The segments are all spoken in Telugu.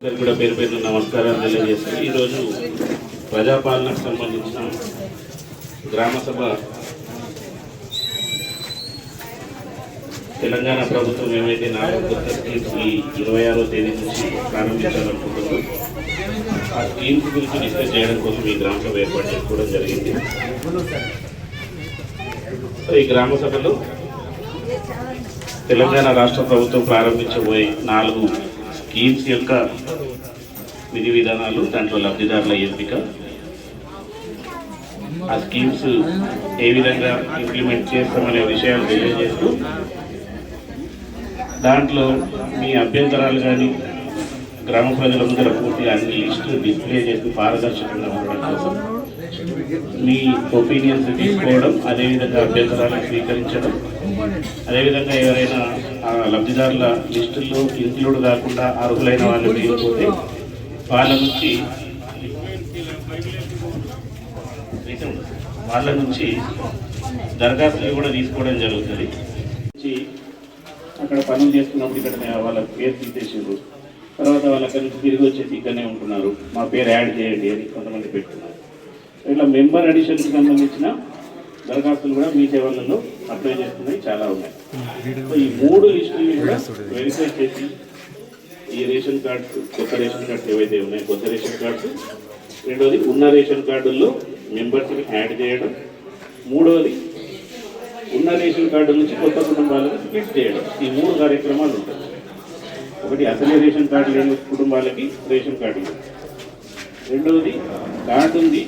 అందరికీ కూడా పేరు పేరు నమస్కారాలు తెలియజేస్తాను ఈరోజు ప్రజాపాలనకు సంబంధించిన గ్రామ సభ తెలంగాణ ప్రభుత్వం ఏమైతే నాలుగు స్కీమ్స్కి ఇరవై ఆరో తేదీ నుంచి ప్రారంభించాలనుకుంటుందో ఆ స్కీమ్స్ గురించి డిస్కస్ చేయడం కోసం ఈ గ్రామ సభ ఏర్పాటు చేసుకోవడం జరిగింది. ఈ గ్రామ సభలో తెలంగాణ రాష్ట్ర ప్రభుత్వం ప్రారంభించబోయే నాలుగు స్కీమ్స్ యొక్క విధి విధానాలు దాంట్లో లబ్ధిదారుల ఎంపిక. ఆ స్కీమ్స్ ఏ విధంగా ఇంప్లిమెంట్ చేస్తామనే విషయాలు తెలియజేస్తూ దాంట్లో మీ అభ్యంతరాలు కానీ గ్రామ ప్రజల ముందర పూర్తిగా అన్ని లిస్టు డిస్ప్లే చేసి పారదర్శకంగా ఉండడం కోసం మీ ఒపీనియన్స్ తీసుకోవడం అదేవిధంగా అభ్యంతరాలను స్వీకరించడం అదేవిధంగా ఎవరైనా ఆ లబ్ధిదారుల లిస్టుల్లో ఇంక్లూడ్ కాకుండా అర్హులైన వాళ్ళు లేకపోతే వాళ్ళ నుంచి వాళ్ళ నుంచి దరఖాస్తులు కూడా తీసుకోవడం జరుగుతుంది. అక్కడ పనులు చేస్తున్నప్పుడు ఇక్కడ వాళ్ళ పేరు తీసేసారు తర్వాత వాళ్ళ కలిసి నుంచి తిరిగి వచ్చేసి ఇక్కడనే ఉంటున్నారు. మా పేరు యాడ్ చేయండి అని కొంతమంది పెట్టుకున్నారు ఇట్లా మెంబర్ అడిషన్కి సంబంధించిన దరఖాస్తులు కూడా మీ సేవలలో అప్లై చేస్తున్నాయి చాలా ఉన్నాయి. సో ఈ మూడు లిస్టులు కూడా వెరిఫై చేసి ఈ రేషన్ కార్డ్స్ కొత్త రేషన్ కార్డ్స్ ఏవైతే ఉన్నాయో కొత్త రేషన్ కార్డ్స్ రెండవది ఉన్న రేషన్ కార్డుల్లో మెంబర్స్ని యాడ్ చేయడం మూడవది ఉన్న రేషన్ కార్డు నుంచి కొత్త కుటుంబాలకు స్ప్లిట్ చేయడం. ఈ మూడు కార్యక్రమాలు ఉంటాయి. ఒకటి అసలే రేషన్ కార్డు లేని కుటుంబాలకి రేషన్ కార్డు రెండవది కార్డు ఉంది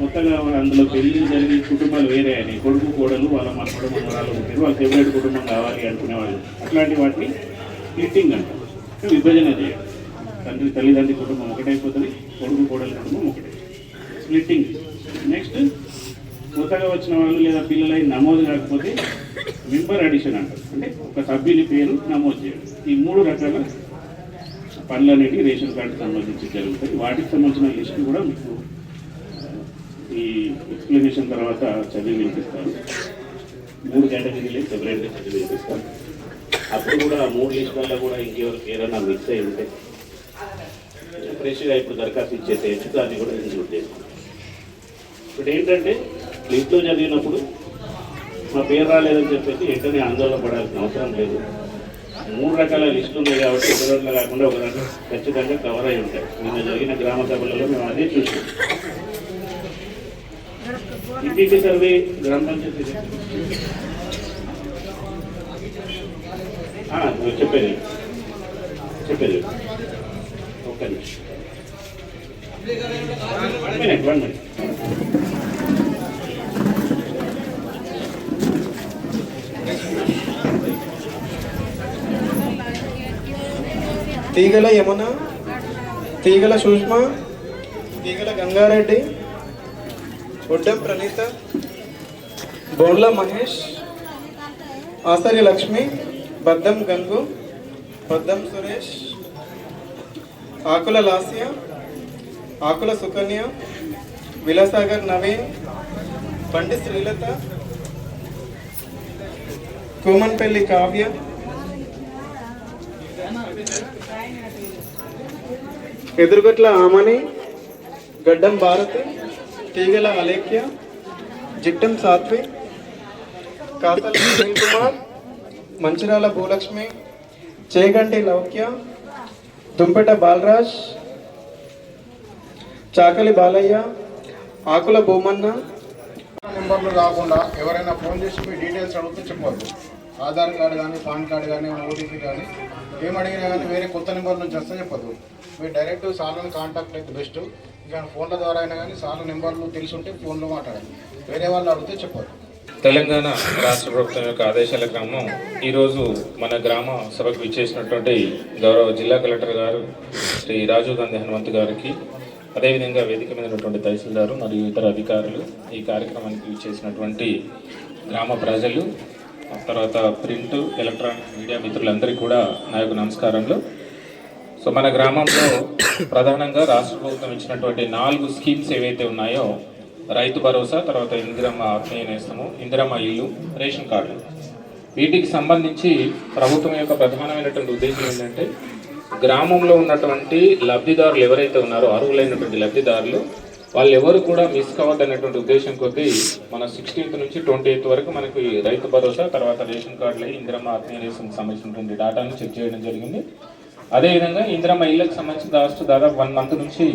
మొత్తగా అందులో పెళ్ళి జరిగి కుటుంబాలు వేరే అని కొడుకు కోడలు వాళ్ళ మనవడు మనవరాలు ఉంటారు. వాళ్ళ ఫేవరెట్ కుటుంబం కావాలి అనుకునేవాళ్ళు. అట్లాంటి వాటిని స్ప్లిట్టింగ్ అంటారు. విభజన చేయడం తండ్రి తల్లిదండ్రి కుటుంబం ఒకటైపోతుంది కొడుకు కోడల కుటుంబం ఒకటే. స్ప్లిట్టింగ్ నెక్స్ట్ కొత్తగా వచ్చిన వాళ్ళు లేదా పిల్లలై నమోదు కాకపోతే మెంబర్ అడిషన్ అంటారు. అంటే ఒక సభ్యుని పేరు నమోదు చేయడం ఈ మూడు రకాల పనులు అనేవి రేషన్ కార్డు సంబంధించి జరుగుతాయి. వాటికి సంబంధించిన లిస్ట్ కూడా మీకు ఈ ఎక్స్ప్లెనేషన్ తర్వాత చదివి వినిపిస్తాను. మూడు కేటగిరీలే సెపరేట్గా చదివి వినిపిస్తాను. అప్పుడు కూడా మూడు లిస్టులలో కూడా ఇంకెవరికి ఏదైనా మిక్స్ అయి ఉంటే ఫ్రెష్గా ఇప్పుడు దరఖాస్తు ఇచ్చేసేయచ్చు దాన్ని కూడా ఇంక్లూడ్ చేసుకోండి ఇప్పుడు ఏంటంటే లిస్టులో చదివినప్పుడు మా పేరు రాలేదని చెప్పేసి వెంటనే ఆందోళన పడాల్సిన అవసరం లేదు. మూడు రకాల లిస్టులు ఉంది కాబట్టి ఒక దాంట్లో కాకుండా ఒక దాంట్లో ఖచ్చితంగా కవర్ అయి ఉంటాయి. నిన్న జరిగిన గ్రామ సభలలో మేము అదే చూసాం. ఇంటికి సర్వే గ్రామ పంచాయతీ చెప్పేది. చెప్పేది. ఒక్క నిమిషం. One minute one minute Teegala Yamuna Teegala Sushma Teegala Gangareddy Oddam Praneetha Bondla Mahesh Asari Lakshmi Baddam Gangu Baddam Suresh Akula Lasya Akula Sukanya Vilasagar Naveen Bandi Srilatha Koomanpalli Kavya Edurugatla Amani గడ్డం భారతి తీగల అలేఖ్య జిట్టం సాత్వి కాసల కుమార్ మంచిరాల భూలక్ష్మి చేగంటి లౌక్య దుంపెట బాలరాజ్ చాకలి బాలయ్య ఆకుల భూమన్న నెంబర్లు కాకుండా ఎవరైనా ఫోన్ చేసి మీ డీటెయిల్స్ అడిగితే చెప్పొద్దు ఆధార్ కార్డు కానీ పాన్ కార్డు కానీ ఓటీపీ కానీ ఏం అడిగినా కానీ వేరే కొత్త నెంబర్ నుంచి వస్తే చెప్పదు మీరు డైరెక్ట్ సార్లను కాంటాక్ట్ అయితే బెస్ట్ ఇంకా ఫోన్ల ద్వారా అయినా కానీ సార్ల నెంబర్లు తెలిసి ఉంటే ఫోన్లో మాట్లాడాలి వేరే వాళ్ళు అడిగితే చెప్పదు తెలంగాణ రాష్ట్ర ప్రభుత్వం యొక్క ఆదేశాల క్రమం ఈరోజు మన గ్రామ సభకు విచ్చేసినటువంటి గౌరవ జిల్లా కలెక్టర్ గారు శ్రీ రాజీవ్ గాంధీ హనుమంత్ గారికి అదేవిధంగా వేదిక మీద ఉన్నటువంటి తహసీల్దారు మరియు ఇతర అధికారులు ఈ కార్యక్రమానికి విచ్చేసినటువంటి గ్రామ ప్రజలు తర్వాత ప్రింట్ ఎలక్ట్రానిక్ మీడియా మిత్రులందరికీ కూడా నా యొక్క నమస్కారంలో సో మన గ్రామంలో ప్రధానంగా రాష్ట్ర ప్రభుత్వం ఇచ్చినటువంటి నాలుగు స్కీమ్స్ ఏవైతే ఉన్నాయో రైతు భరోసా తర్వాత ఇందిరమ్మ ఆత్మీయ నేస్తము ఇందిరమ్మ ఇల్లు రేషన్ కార్డు. వీటికి సంబంధించి ప్రభుత్వం యొక్క ప్రధానమైనటువంటి ఉద్దేశం ఏంటంటే గ్రామంలో ఉన్నటువంటి లబ్ధిదారులు ఎవరైతే ఉన్నారో అర్హులైనటువంటి లబ్ధిదారులు వాళ్ళు ఎవరు కూడా మిస్ కావద్దు అనేటువంటి ఉద్దేశం కొద్దీ మన సిక్స్టీన్త్ నుంచి ట్వంటీ ఎయిత్ వరకు మనకి రైతు భరోసా తర్వాత రేషన్ కార్డులు ఇందిరమ్మ ఆత్మీయ రేషన్కి సంబంధించినటువంటి డేటాను చెక్ చేయడం జరిగింది. అదేవిధంగా ఇందిరమ్మ ఇళ్ళకి సంబంధించి లాస్ట్ దాదాపు వన్ మంత్ నుంచి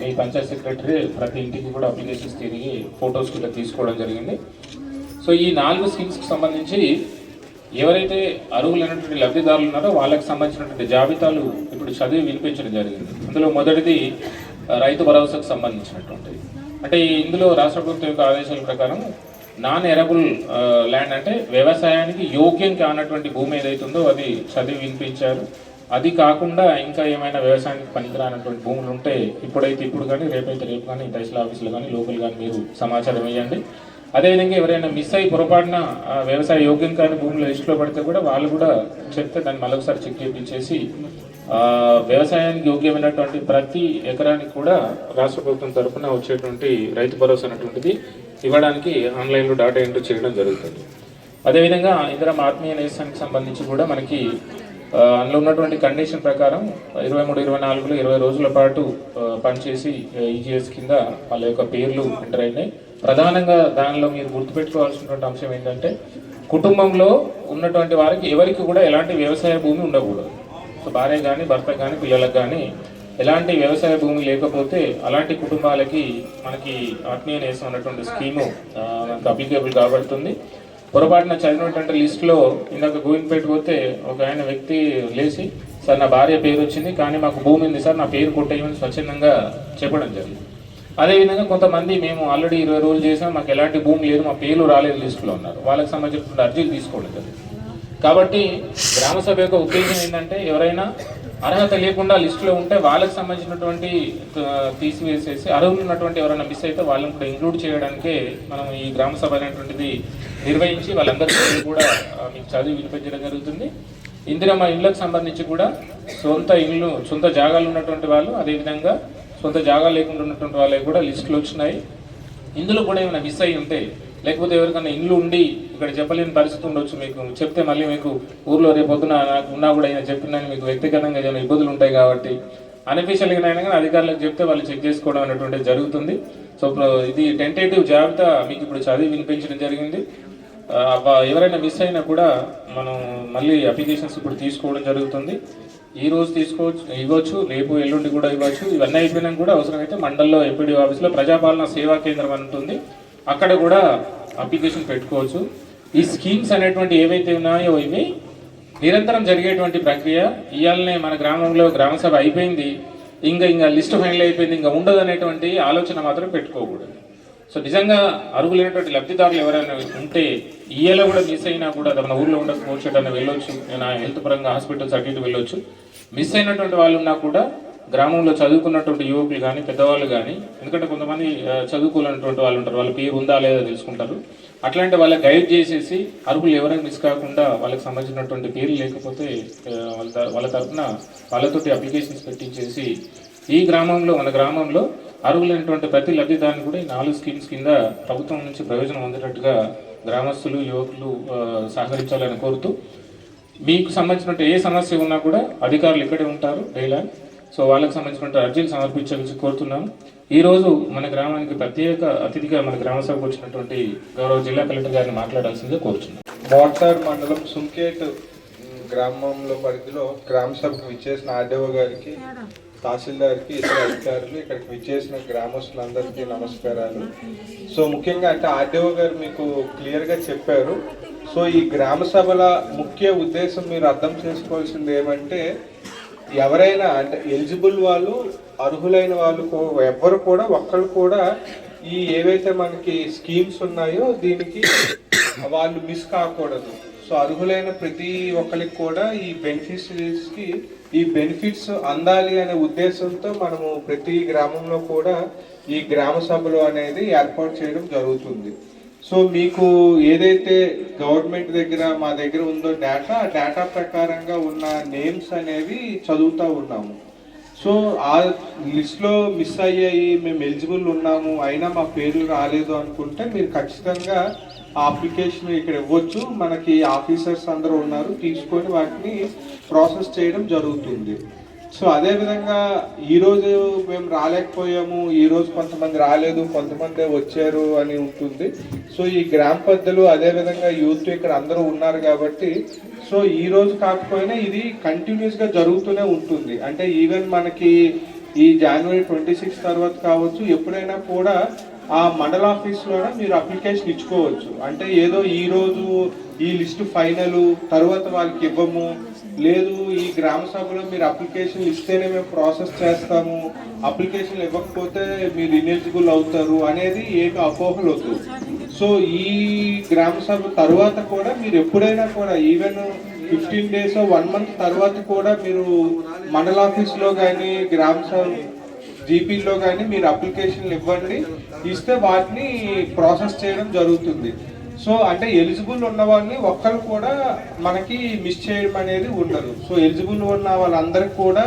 మీ పంచాయత్ సెక్రటరీ ప్రతి ఇంటికి కూడా అప్లికేషన్స్ తిరిగి ఫొటోస్ కూడా తీసుకోవడం జరిగింది. సో ఈ నాలుగు స్కీమ్స్కి సంబంధించి ఎవరైతే అర్హులైనటువంటి లబ్ధిదారులు ఉన్నారో వాళ్ళకి సంబంధించినటువంటి జాబితాలు ఇప్పుడు చదివి వినిపించడం జరిగింది. అందులో మొదటిది రైతు భరోసాకు సంబంధించినటువంటిది అంటే ఇందులో రాష్ట్ర ప్రభుత్వం యొక్క ఆదేశాల ప్రకారం నాన్ ఎరబుల్ ల్యాండ్ అంటే వ్యవసాయానికి యోగ్యం కానటువంటి భూమి ఏదైతే ఉందో అది చదివి వినిపించారు. అది కాకుండా ఇంకా ఏమైనా వ్యవసాయానికి పనికిరానటువంటి భూములు ఉంటే ఇప్పుడైతే ఇప్పుడు కానీ రేపైతే రేపు కానీ తహసీల్ ఆఫీసులు కానీ లోకల్ కానీ మీరు సమాచారం ఇవ్వండి అదేవిధంగా ఎవరైనా మిస్ అయ్యి పొరపాటున వ్యవసాయ యోగ్యం కాని భూములు లిస్టులో పడితే కూడా వాళ్ళు కూడా చెప్తే దాన్ని మరొకసారి చెక్ చేయించేసి వ్యవసాయానికి యోగ్యమైనటువంటి ప్రతి ఎకరానికి కూడా రాష్ట్ర ప్రభుత్వం తరఫున వచ్చేటువంటి రైతు భరోసా అనేటువంటిది ఇవ్వడానికి ఆన్లైన్లో డాటా ఎంట్రీ చేయడం జరుగుతుంది. అదేవిధంగా ఇందిరా ఆత్మీయ నేసానికి సంబంధించి కూడా మనకి అందులో ఉన్నటువంటి కండిషన్ ప్రకారం ఇరవై మూడు ఇరవై నాలుగులో ఇరవై రోజుల పాటు పనిచేసి ఈజీఎస్ కింద వాళ్ళ యొక్క పేర్లు ఎంటర్ అయినాయి. ప్రధానంగా దానిలో మీరు గుర్తుపెట్టుకోవాల్సినటువంటి అంశం ఏంటంటే కుటుంబంలో ఉన్నటువంటి వారికి ఎవరికి కూడా ఎలాంటి వ్యవసాయ భూమి ఉండకూడదు. భార్య కానీ భర్త కానీ పిల్లలకు కానీ ఎలాంటి వ్యవసాయ భూమి లేకపోతే అలాంటి కుటుంబాలకి మనకి ఆత్మీయ నేసం అన్నటువంటి స్కీము మనకు అప్లికేబుల్ కాబడుతుంది. పొరపాటున చదివినటువంటి లిస్టులో ఇందాక గోవిందపేట పోతే ఒక ఆయన వ్యక్తి లేచి సార్ నా భార్య పేరు వచ్చింది కానీ మాకు భూమి ఉంది సార్ నా పేరు కొట్టేయమని స్వచ్ఛందంగా చెప్పడం జరిగింది. అదేవిధంగా కొంతమంది మేము ఆల్రెడీ ఇరవై రోజులు చేసాం మాకు ఎలాంటి భూమి లేదు మా పేర్లు రాలేదు లిస్టులో ఉన్నారు. వాళ్ళకి సంబంధించినటువంటి అర్జీలు తీసుకోవడం జరిగింది. కాబట్టి గ్రామ సభ యొక్క ఉద్దేశం ఏంటంటే ఎవరైనా అర్హత లేకుండా లిస్టులో ఉంటే వాళ్ళకి సంబంధించినటువంటి తీసివేసేసి అర్హులు ఉన్నటువంటి ఎవరైనా మిస్ అయితే వాళ్ళని కూడా ఇంక్లూడ్ చేయడానికే మనం ఈ గ్రామ సభ అనేటువంటిది నిర్వహించి వాళ్ళందరికీ కూడా మీకు చదివి వినిపించడం జరుగుతుంది. ఇందిరమ్మ ఇళ్ళకు సంబంధించి కూడా సొంత ఇళ్ళు సొంత జాగాలు ఉన్నటువంటి వాళ్ళు అదేవిధంగా సొంత జాగా లేకుండా ఉన్నటువంటి వాళ్ళకి కూడా లిస్టులు వచ్చినాయి. ఇందులో కూడా ఏమైనా మిస్ అయి ఉంటే లేకపోతే ఎవరికైనా ఇండ్లు ఉండి ఇక్కడ చెప్పలేని పరిస్థితి ఉండొచ్చు మీకు. చెప్తే మళ్ళీ మీకు ఊర్లో రేపు నాకు ఉన్నా కూడా ఈయన చెప్పిందని మీకు వ్యక్తిగతంగా ఏదైనా ఇబ్బందులు ఉంటాయి కాబట్టి అన్అఫీషియల్గా అయినా కానీ అధికారులకు చెప్తే వాళ్ళు చెక్ చేసుకోవడం అనేటువంటిది జరుగుతుంది. సో ఇది టెంటేటివ్ జాబితా మీకు ఇప్పుడు చదివి వినిపించడం జరిగింది. ఎవరైనా మిస్ అయినా కూడా మనం మళ్ళీ అప్లికేషన్స్ ఇప్పుడు తీసుకోవడం జరుగుతుంది. ఈ రోజు తీసుకోవచ్చు ఇవ్వచ్చు రేపు ఎల్లుండి కూడా ఇవ్వచ్చు. ఇవన్నీ అయిపోయినాక కూడా అవసరమైతే మండల్లో ఎంపీడీ ఆఫీస్లో ప్రజాపాలన సేవా కేంద్రం అని ఉంటుంది. అక్కడ కూడా అప్లికేషన్ పెట్టుకోవచ్చు. ఈ స్కీమ్స్ అనేటువంటి ఏవైతే ఉన్నాయో ఇవి నిరంతరం జరిగేటువంటి ప్రక్రియ. ఇవాళనే మన గ్రామంలో గ్రామసభ అయిపోయింది. ఇంకా ఇంకా లిస్ట్ ఫైనల్ అయిపోయింది. ఇంకా ఉండదు అనేటువంటి ఆలోచన మాత్రం పెట్టుకోకూడదు. సో నిజంగా అర్హులైనటువంటి లబ్ధిదారులు ఎవరైనా ఉంటే ఈఏలో కూడా మిస్ అయినా కూడా మన ఊర్లో ఉండకపోవచ్చు ఎటన్నా వెళ్ళొచ్చు. నేను హెల్త్ పరంగా హాస్పిటల్స్ అటు ఇటు వెళ్ళొచ్చు. మిస్ అయినటువంటి వాళ్ళు ఉన్నా కూడా గ్రామంలో చదువుకున్నటువంటి యువకులు కానీ పెద్దవాళ్ళు కానీ ఎందుకంటే కొంతమంది చదువుకోలేనటువంటి వాళ్ళు ఉంటారు. వాళ్ళ పేరు ఉందా లేదా తెలుసుకుంటారు. అట్లాంటి వాళ్ళకి గైడ్ చేసేసి అర్హులు ఎవరైనా మిస్ కాకుండా వాళ్ళకి సంబంధించినటువంటి పేర్లు లేకపోతే వాళ్ళ త- వాళ్ళ తరఫున వాళ్ళతోటి అప్లికేషన్స్ పెట్టించేసి ఈ గ్రామంలో మన గ్రామంలో అర్హులైనటువంటి ప్రతి లబ్ధిదారుని కూడా ఈ నాలుగు స్కీమ్స్ కింద ప్రభుత్వం నుంచి ప్రయోజనం పొందేటట్టుగా గ్రామస్తులు యువకులు సహకరించాలని కోరుతూ మీకు సంబంధించిన ఏ సమస్య ఉన్నా కూడా అధికారులు ఇక్కడే ఉంటారు. డైలాగ్ సో వాళ్ళకి సంబంధించిన అర్జీలు సమర్పించాలని కోరుతున్నాను ఈరోజు మన గ్రామానికి ప్రత్యేక అతిథిగా మన గ్రామ సభకు వచ్చినటువంటి గౌరవ జిల్లా కలెక్టర్ గారిని మాట్లాడాల్సిందిగా కోరుతున్నాను మోటార్ మండలం సుంకేట్ గ్రామంలో పరిధిలో గ్రామ సభకు విచ్చేసిన ఆర్డీఓ గారికి తహసీల్దార్కి ఇతర అధికారులు ఇక్కడికి విచ్చేసిన గ్రామస్తులందరికీ నమస్కారాలు. సో ముఖ్యంగా అంటే ఆర్డీఓ గారు మీకు క్లియర్గా చెప్పారు. సో ఈ గ్రామ సభల ముఖ్య ఉద్దేశం మీరు అర్థం చేసుకోవాల్సింది ఏమంటే ఎవరైనా అంటే ఎలిజిబుల్ వాళ్ళు అర్హులైన వాళ్ళు కూ- ఎవ్వరు కూడా ఒక్కరు కూడా ఈ ఏవైతే మనకి స్కీమ్స్ ఉన్నాయో దీనికి వాళ్ళు మిస్ కాకూడదు. సో అర్హులైన ప్రతి ఒక్కరికి కూడా ఈ బెనిఫిషరీస్కి ఈ బెనిఫిట్స్ అందాలి అనే ఉద్దేశంతో మనము ప్రతి గ్రామంలో కూడా ఈ గ్రామ సభలు అనేది ఏర్పాటు చేయడం జరుగుతుంది. సో మీకు ఏదైతే గవర్నమెంట్ దగ్గర మా దగ్గర ఉందో డేటా ఆ డేటా ప్రకారంగా ఉన్న నేమ్స్ అనేవి చదువుతూ ఉన్నాము. సో ఆ లిస్ట్లో మిస్ అయ్యాయి మేము ఎలిజిబుల్ ఉన్నాము అయినా మా పేర్లు రాలేదు అనుకుంటే మీరు ఖచ్చితంగా ఆ అప్లికేషన్ ఇక్కడ ఇవ్వచ్చు. మనకి ఆఫీసర్స్ అందరూ ఉన్నారు తీసుకొని వాటిని ప్రాసెస్ చేయడం జరుగుతుంది. సో అదే విధంగా మేము రాలేకపోయాము ఈ రోజు కొంతమంది రాలేదు కొంతమంది వచ్చారు అని ఉంటుంది. సో ఈ గ్రామ పెద్దలు అదే విధంగా యూత్ ఇక్కడ అందరూ ఉన్నారు కాబట్టి సో ఈ రోజు కాకపోయినా ఇది కంటిన్యూస్గా జరుగుతూనే ఉంటుంది. అంటే ఈవెన్ మనకి ఈ జనవరి ట్వంటీ సిక్స్ తర్వాత కావచ్చు ఎప్పుడైనా కూడా ఆ మండల ఆఫీస్లోనే మీరు అప్లికేషన్ ఇచ్చుకోవచ్చు. అంటే ఏదో ఈరోజు ఈ లిస్ట్ ఫైనల్ తర్వాత వాళ్ళకి ఇవ్వము లేదు ఈ గ్రామ సభలో మీరు అప్లికేషన్ ఇస్తేనే మేము ప్రాసెస్ చేస్తాము. అప్లికేషన్ ఇవ్వకపోతే మీరు ఇనెలిజిబుల్ అవుతారు అనేది ఏమి అపోహలు వద్దు సో ఈ గ్రామ సభ తర్వాత కూడా మీరు ఎప్పుడైనా కూడా even fifteen days one month తర్వాత కూడా మీరు మండల ఆఫీస్లో కానీ గ్రామ సభ జీపీలో కానీ మీరు అప్లికేషన్లు ఇవ్వండి. ఇస్తే వాటిని ప్రాసెస్ చేయడం జరుగుతుంది. సో అంటే ఎలిజిబుల్ ఉన్న వాళ్ళని ఒక్కరు కూడా మనకి మిస్ చేయడం అనేది ఉండదు. సో ఎలిజిబుల్ ఉన్న వాళ్ళందరికీ కూడా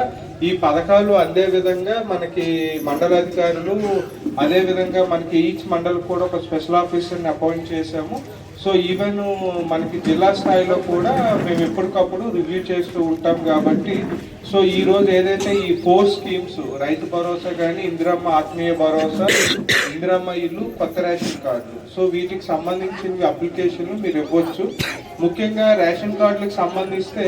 ఈ పథకాలు అందే విధంగా మనకి మండలాధికారులు అదే విధంగా మనకి ఈచ్ మండల్ కూడా ఒక స్పెషల్ ఆఫీసర్ని అపాయింట్ చేశాము. సో ఈవెన్ మనకి జిల్లా స్థాయిలో కూడా మేము ఎప్పటికప్పుడు రివ్యూ చేస్తూ ఉంటాం కాబట్టి సో ఈరోజు ఏదైతే ఈ ఫోర్ స్కీమ్స్ రైతు భరోసా కానీ ఇందిరమ్మ ఆత్మీయ భరోసా ఇందిరమ్మ ఇల్లు కొత్త రేషన్ కార్డులు సో వీటికి సంబంధించిన అప్లికేషన్లు మీరు ఇవ్వచ్చు. ముఖ్యంగా రేషన్ కార్డులకు సంబంధిస్తే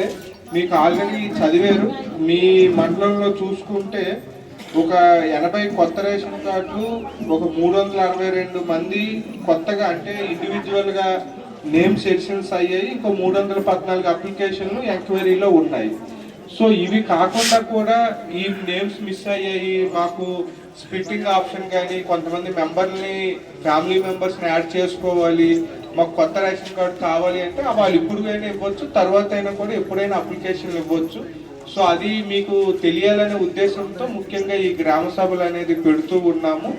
మీకు ఆల్రెడీ చదివారు. మీ మండలంలో చూసుకుంటే ఒక ఎనభై కొత్త రేషన్ కార్డులు ఒక మూడు వందల అరవై రెండు మంది కొత్తగా అంటే ఇండివిజువల్గా నేమ్ నేమ్స్ అయ్యాయి ఇంకో మూడు వందల పద్నాలుగు అప్లికేషన్లు ఎంక్వైరీలో ఉన్నాయి. సో ఇవి కాకుండా కూడా ఈ నేమ్స్ మిస్ అయ్యాయి మాకు స్ప్లిట్టింగ్ ఆప్షన్ కానీ కొంతమంది మెంబర్ని ఫ్యామిలీ మెంబర్స్ని యాడ్ చేసుకోవాలి మాకు కొత్త రేషన్ కార్డు కావాలి అంటే వాళ్ళు ఇప్పుడుకైనా ఇవ్వచ్చు తర్వాత అయినా కూడా ఎప్పుడైనా అప్లికేషన్లు ఇవ్వచ్చు. సో అది మీకు తెలియాలనే ఉద్దేశంతో ముఖ్యంగా ఈ గ్రామ సభలు అనేది పెడుతూ ఉన్నాము.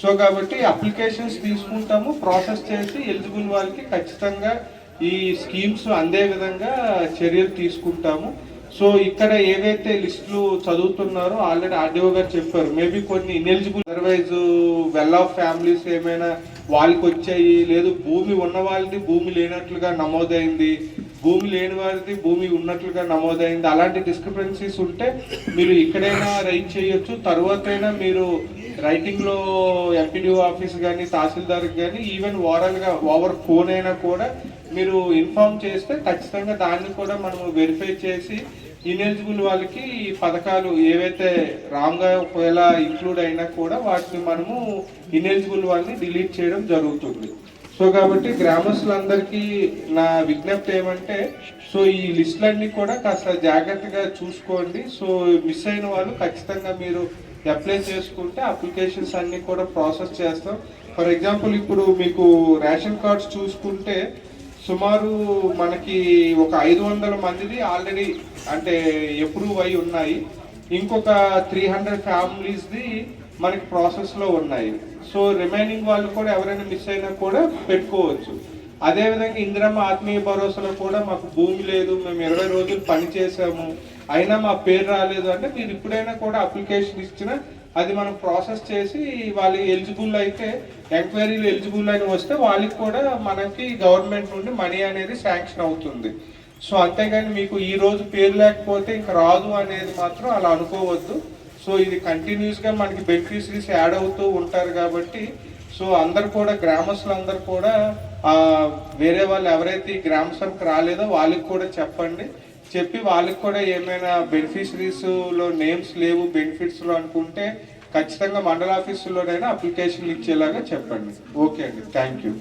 సో కాబట్టి అప్లికేషన్స్ తీసుకుంటాము ప్రాసెస్ చేసి ఎలిజిబుల్ వాళ్ళకి ఖచ్చితంగా ఈ స్కీమ్స్ అందే విధంగా చర్యలు తీసుకుంటాము. సో ఇక్కడ ఏవైతే లిస్టులు చదువుతున్నారో ఆల్రెడీ ఆర్డీఓ గారు చెప్పారు మేబీ కొన్ని ineligible otherwise well off families ఏమైనా వాళ్ళకి వచ్చాయి లేదు భూమి ఉన్న వాళ్ళది భూమి లేనట్లుగా నమోదైంది భూమి లేని వారిది భూమి ఉన్నట్లుగా నమోదైంది. అలాంటి డిస్క్రిపెన్సీస్ ఉంటే మీరు ఇక్కడైనా రైట్ చేయొచ్చు. తర్వాతైనా మీరు రైటింగ్లో ఎంపీడీఓ ఆఫీస్ కానీ తహసీల్దార్ కానీ ఈవెన్ ఓవరాల్గా ఓవర్ ఫోన్ అయినా కూడా మీరు ఇన్ఫార్మ్ చేస్తే ఖచ్చితంగా దాన్ని కూడా మనము వెరిఫై చేసి ఇనెలిజిబుల్ వాళ్ళకి ఈ పథకాలు ఏవైతే రాంగ్గా ఒకవేళ ఇంక్లూడ్ అయినా కూడా వాటిని మనము ఇనెలిజిబుల్ వాళ్ళని డిలీట్ చేయడం జరుగుతుంది. సో కాబట్టి గ్రామస్తులందరికీ నా విజ్ఞప్తి ఏమంటే సో ఈ లిస్టులన్నీ కూడా కాస్త జాగ్రత్తగా చూసుకోండి. సో మిస్ అయిన వాళ్ళు ఖచ్చితంగా మీరు అప్లై చేసుకుంటే అప్లికేషన్స్ అన్నీ కూడా ప్రాసెస్ చేస్తాం. ఫర్ ఎగ్జాంపుల్ ఇప్పుడు మీకు రేషన్ కార్డ్స్ చూసుకుంటే సుమారు మనకి ఒక ఐదు వందల మందిది ఆల్రెడీ అంటే ఎప్రూవ్ అయి ఉన్నాయి. ఇంకొక త్రీ హండ్రెడ్ ఫ్యామిలీస్ది మనకి ప్రాసెస్లో ఉన్నాయి. సో రిమైనింగ్ వాళ్ళు కూడా ఎవరైనా మిస్ అయినా కూడా పెట్టుకోవచ్చు. అదేవిధంగా ఇందిరమ్మ ఆత్మీయ భరోసాలో కూడా మాకు భూమి లేదు మేము ఇరవై రోజులు పని చేసాము అయినా మా పేరు రాలేదు అంటే మీరు ఇప్పుడైనా కూడా అప్లికేషన్ ఇచ్చినా అది మనం ప్రాసెస్ చేసి వాళ్ళు ఎలిజిబుల్ అయితే ఎంక్వైరీలు ఎలిజిబుల్ అని వస్తే వాళ్ళకి కూడా మనకి గవర్నమెంట్ నుండి మనీ అనేది శాంక్షన్ అవుతుంది. సో అంతేగాని మీకు ఈ రోజు పేరు లేకపోతే ఇంకా రాదు అనేది మాత్రం అలా అనుకోవద్దు. సో ఇది కంటిన్యూస్గా మనకి బెనిఫిషరీస్ యాడ్ అవుతూ ఉంటారు కాబట్టి సో అందరు కూడా గ్రామస్తులు అందరు కూడా వేరే వాళ్ళు ఎవరైతే ఈ గ్రామ సభకు రాలేదో వాళ్ళకి కూడా చెప్పండి. చెప్పి వాళ్ళకి కూడా ఏమైనా బెనిఫిషరీస్లో నేమ్స్ లేవు బెనిఫిట్స్లో అనుకుంటే ఖచ్చితంగా మండల ఆఫీసులోనైనా అప్లికేషన్లు ఇచ్చేలాగా చెప్పండి. ఓకే అండి. Thank you.